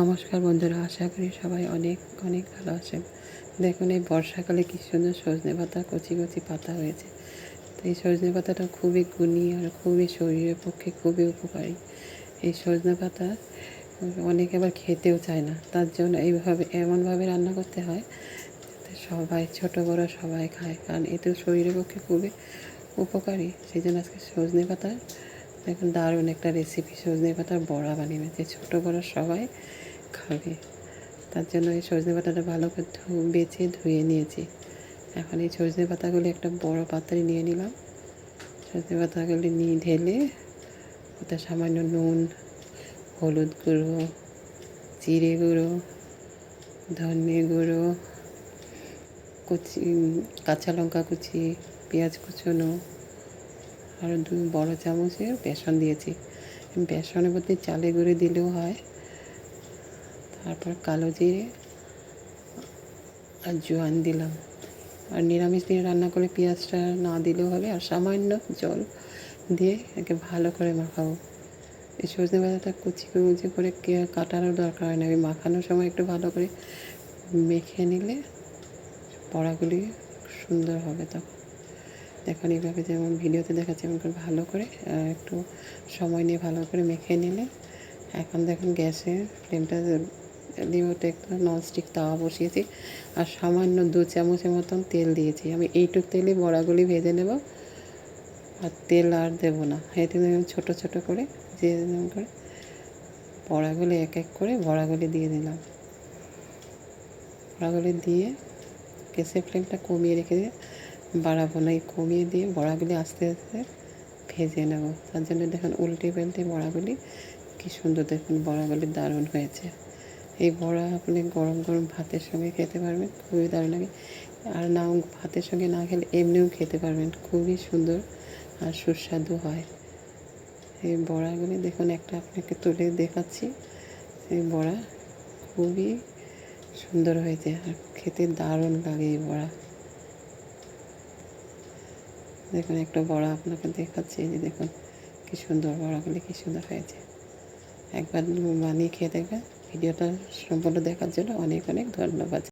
নমস্কার বন্ধুরা, আশা করি সবাই অনেক অনেক ভালো আছেন। দেখুন, এই বর্ষাকালে কি সুন্দর সজনে পাতা, কচি কচি পাতা হয়েছে। তো এই সজনে পাতাটা খুবই গুণী আর খুবই শরীরের পক্ষে খুবই উপকারী। এই সজনে পাতা অনেকে আবার খেতেও চায় না, তার জন্য এইভাবে, এমনভাবে রান্না করতে হয় সবাই, ছোট, বড় সবাই খায়, কারণ এতে শরীরের পক্ষে খুবই উপকারী। সেই জন্য আজকে সজনে পাতা দেখুন দারুণ একটা রেসিপি সজনে পাতার বড়া বানিয়ে যে ছোটো বড়ো সবাই খাবে। তার জন্য এই সজনে পাতাটা ভালো করে ধু, বেছে ধুয়ে নিয়েছি। এখন এই সজনে পাতাগুলি একটা বড় পাত্রে নিয়ে নিলাম। সজনে পাতাগুলি নিয়ে ঢেলে ওতে সামান্য নুন, হলুদ গুঁড়ো, জিরে গুঁড়ো, ধনে গুঁড়ো, কুচি কাঁচা লঙ্কা কুচি, পেঁয়াজ কুচোনো আর দু বড় চামচে বেসন দিয়েছি। বেসনের মধ্যে চালে গুঁড়ো দিলেও হয়। তারপর কালো জিরে আর জোয়ান দিলাম। আর নিরামিষ দিয়ে রান্না করে পেঁয়াজটা না দিলেও হবে আর সামান্য জল দিয়ে একে ভালো করে মাখাবো। এই সজনে পাতাটা কুচি কুচি করে কাটারও দরকার হয় না। ওই মাখানোর সময় একটু ভালো করে মেখে নিলে বড়াগুলি সুন্দর হবে তখন। দেখুন এইভাবে যেমন ভিডিওতে দেখাচ্ছে, এমন করে ভালো করে একটু সময় নিয়ে ভালো করে মেখে নিলে, এখন দেখুন গ্যাসে ফ্লেমটা দিয়ে ওটা একটা ননস্টিক তাওয়া বসিয়েছি, আর সামান্য দু চামচের মতন তেল দিয়েছি। আমি এইটুক তেলে বড়াগুলি ভেজে নেব, আর তেল আর দেবো না। আমি ছোটো ছোটো করে যে করে বড়াগুলি এক এক করে বড়াগুলি দিয়ে দিলাম। বড়াগুলি দিয়ে গ্যাসের ফ্লেমটা কমিয়ে রেখে দিয়ে বাড়াবো না কমিয়ে দিয়ে, বড়াগুলি আস্তে আস্তে ভেজে নেব। তার জন্য দেখুন, উল্টে পাল্টে বড়াগুলি কী সুন্দর দেখুন, বড়াগুলি দারুণ হয়েছে। এই বড়া আপনি গরম গরম ভাতের সঙ্গে খেতে পারবেন, খুবই দারুণ লাগে। আর না, ভাতের সঙ্গে না খেলে এমনিও খেতে পারবেন, খুবই সুন্দর আর সুস্বাদু হয়। এই বড়াগুলি দেখুন, একটা আপনাকে তুলে দেখাচ্ছি। এই বড়া খুবই সুন্দর হয়েছে আর খেতে দারুণ লাগে এই বড়া। দেখুন, একটা বড় আপনাকে দেখাচ্ছি, এই যে দেখুন, কী সুন্দর বড়াগুলি কী সুন্দর হয়েছে। একবার বানিয়ে খেয়ে দেখবেন। ভিডিওটা সম্পূর্ণ দেখার জন্য অনেক অনেক ধন্যবাদ।